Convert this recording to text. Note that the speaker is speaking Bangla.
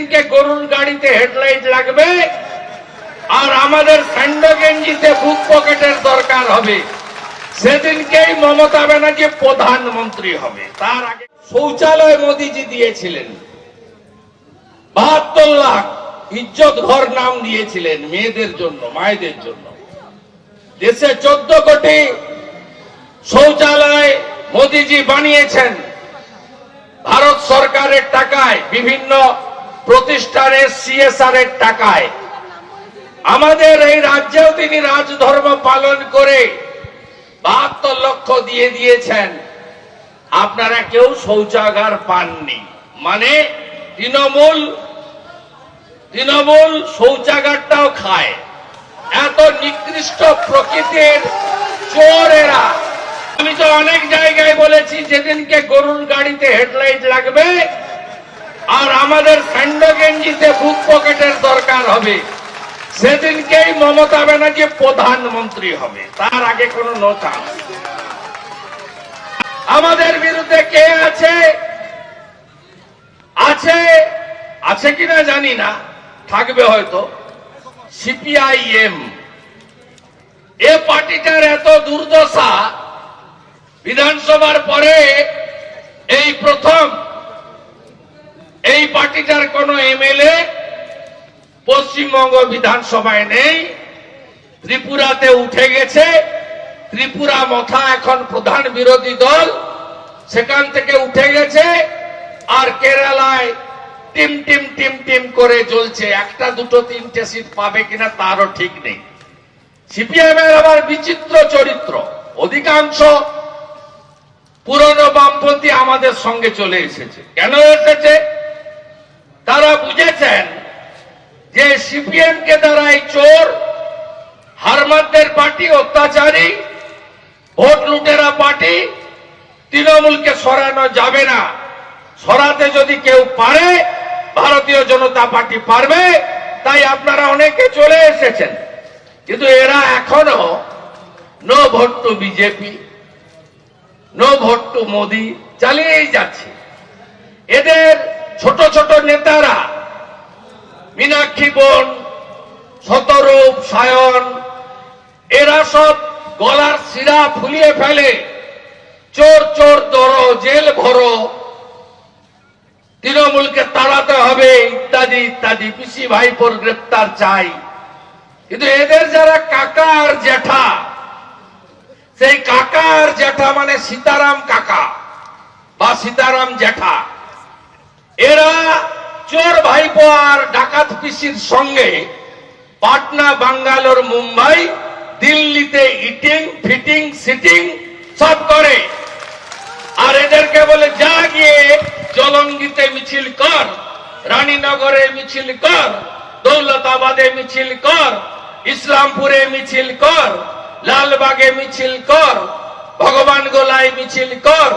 যেদিনকে গরুর গাড়িতে হেডলাইট লাগবে আর আমাদের স্যান্ডো গেঞ্জিতে বুক পকেটের দরকার হবে। সেদিনকেই মমতা ব্যানার্জি প্রধানমন্ত্রী হবে। তার আগে শৌচালয় মোদিজি দিয়েছিলেন। বাহাত্তর লাখ ইজ্জত ঘর নাম দিয়েছিলেন মেয়েদের জন্য, মায়েদের জন্য। দেশে চোদ্দ কোটি শৌচালয় মোদিজি বানিয়েছেন। ভারত সরকারের টাকায় বিভিন্ন প্রতিষ্ঠানের সিএসআর এর টাকায়। আমাদের এই রাজ্যেও তিনি রাজধর্ম পালন করে বাহাত্তর লক্ষ দিয়ে দিয়েছেন। আপনারা কেউ শৌচাগার পাননি। মানে তৃণমূল তৃণমূল শৌচাগারটাও খায়। এত নিকৃষ্ট প্রকৃতির চোরেরা। আমি তো অনেক জায়গায় বলেছি, যেদিনকে গরুর গাড়িতে হেডলাইট লাগবে আর আমাদের স্যান্ডো গেঞ্জিতে বুক পকেটের দরকার হবে। সেদিনকেই মমতা ব্যানার্জি প্রধানমন্ত্রী হবে। তার আগে কোনো নো চান্স আমাদের বিরুদ্ধে কে আছে? আছে? আছে কিনা জানি না। থাকবে হয়তো। সিপিআইএম। এ পার্টিটার এত দুর্দশা, বিধানসভার পরে এই প্রথম পার্টিটার কোন এমএলএ পশ্চিমবঙ্গ বিধানসভায় নেই। ত্রিপুরাতে উঠে গেছে। ত্রিপুরা মথা এখন প্রধান বিরোধী দল। সেখান থেকে উঠে গেছে আর কেরালায় টিম টিম টিম টিম করে চলছে একটা, দুটো, তিনটে সিট পাবে কিনা তারও ঠিক নেই। সিপিএম এর আবার বিচিত্র চরিত্র। অধিকাংশ পুরনো বামপন্থী আমাদের সঙ্গে চলে এসেছে। কেন এসেছে তারা বুঝেছেন যে সিপিএম কে দ্বারাই চোর, হারমানদের পার্টি, অত্যাচারী, ভোট লুটেরা পার্টি তৃণমূলকে সরানো যাবে না। সরাতে যদি কেউ পারে, ভারতীয় জনতা পার্টি পারবে, তাই আপনারা অনেকে চলে এসেছেন। কিন্তু এরা এখনও no vote to BJP, no vote to Modi, চালিয়েই যাচ্ছে। এদের ছোট ছোট নেতারা মীনাক্ষী বোন, শতরূপ সায়ন, এরা সব গলার শিরা ফুলিয়ে ফেলে। চোর চোর ধরো জেল ভরো। তৃণমূলকে তাড়াতে হবে, ইত্যাদি ইত্যাদি। পিসি ভাইপোর গ্রেপ্তার চাই। কিন্তু এদের যারা কাকা আর জ্যাঠা, সেই কাকা আর জ্যাঠা মানে সীতারাম কাকা বা সীতারাম জ্যাঠা। এরা চোর ভাইপো আর ডাকাত পিসির সঙ্গে পাটনা, বাঙ্গালোর, মুম্বাই, দিল্লিতে ইটিং ফিটিং সিটিং সব করে। আর এদেরকে বলে, যা গিয়ে জলঙ্গিতে মিছিল কর, রানীনগরে মিছিল কর, দৌলতাবাদে মিছিল কর, ইসলামপুরে মিছিল কর, লালবাগে মিছিল কর, ভগবান গোলায় মিছিল কর।